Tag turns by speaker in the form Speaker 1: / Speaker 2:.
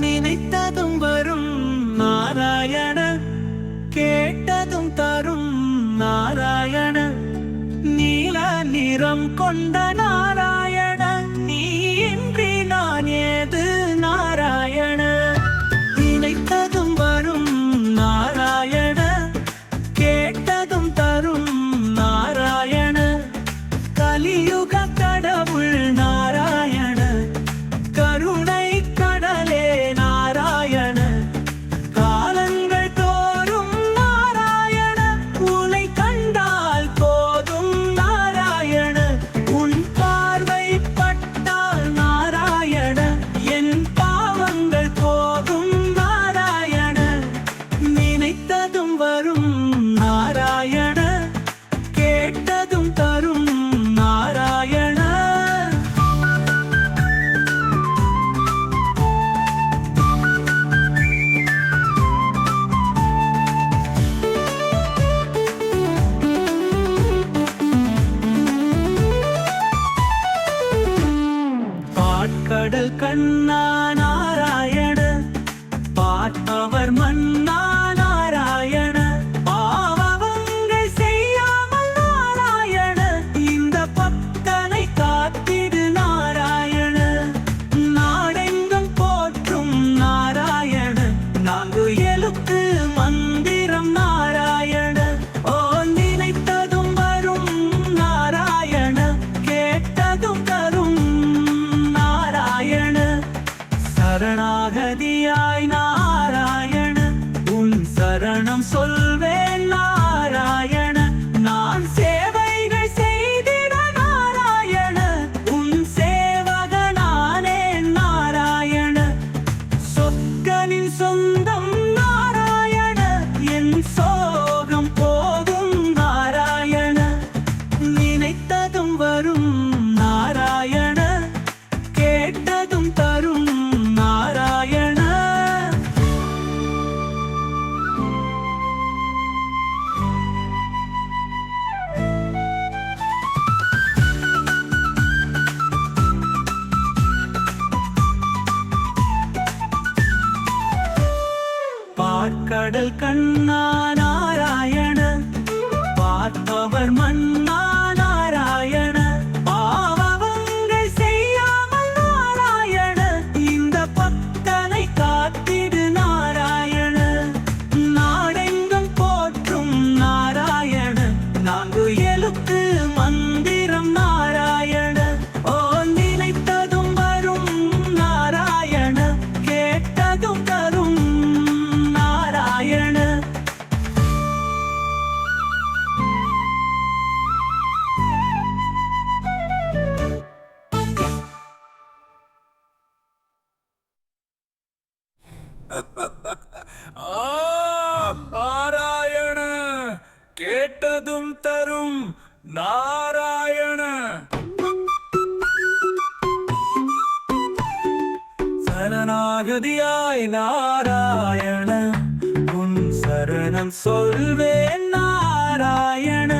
Speaker 1: நினைத்ததும் வரும் நாராயண கேட்டதும் தரும் நாராயண. நீல நிறம் கொண்ட நாராயண பார்ப்பவர் மன்னா நாராயண பாவங்கள் செய்யாமல் நாராயண இந்த பக்தனை காத்திடு நாராயண. நாடெங்கும் போற்றும் நாராயண நான்கு எழுத்து மந்திரம் நாராயண. ஓ நினைத்ததும் வரும் நாராயண கேட்டதும் தரும் நாராயண. சரணாகதியாய் நான் பார்க்கடல் கண்ணா நாராயண பார்ப்பவர் மன்னா நாராயண பாவங்கள் செய்யாமல் நாராயண இந்த பக்தனை காத்திடு நாராயண. நாடெங்கும் போற்றும் நாராயண நான்கு எழுத்து நாளும் தரும் நாராயண.
Speaker 2: சரணாகதியாய் நாராயண உன் சரணம் சொல்வேன் நாராயண.